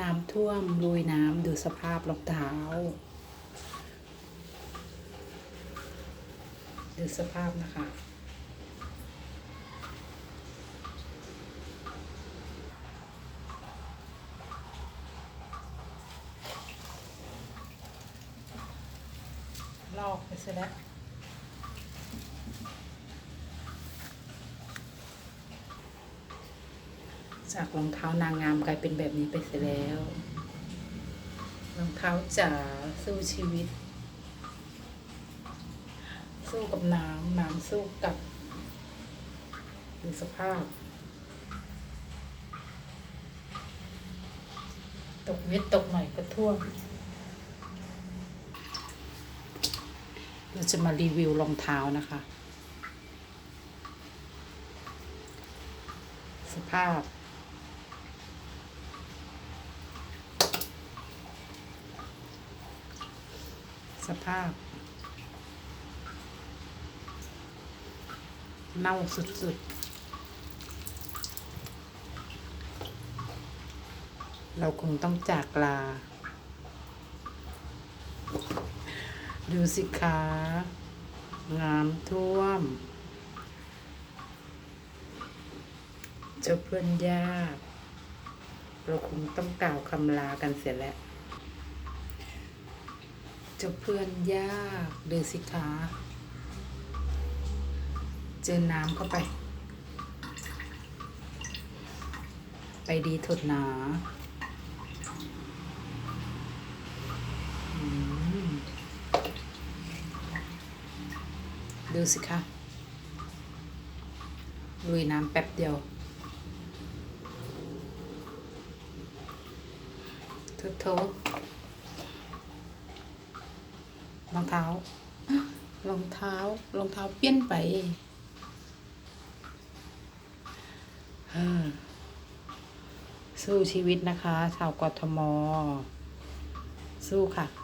น้ำท่วมลุยน้ำดูสภาพรองเท้า ดูสภาพนะคะ ลอกไปซะแล้ว จากรองเท้านางงามกลายเป็นแบบนี้ไปเสียแล้วรองเท้าจ๋าสู้ชีวิต สู้กับน้ำน้ำสู้กับดูสภาพ ตกเม็ดตกหน่อยก็ท่วมเราจะมารีวิวรองเท้านะคะ สภาพ สภาพ เน่าสุดๆ เราคงต้องจากลา ดูสิคะ งามท่วม เจ้าเพื่อนยาก เราคงต้องกล่าวคำลากันเสียแล้ว จ้าเพื่อนยากดูสิคะเจอน้ำเข้าไป ไปดีถดหนาดูสิคะลุยน้ำแป๊บเดียวทุโท รองเท้ารองเท้ารองเท้าเปี้ยนไปสู้ชีวิตนะคะ ชาวกทม สู้ค่ะ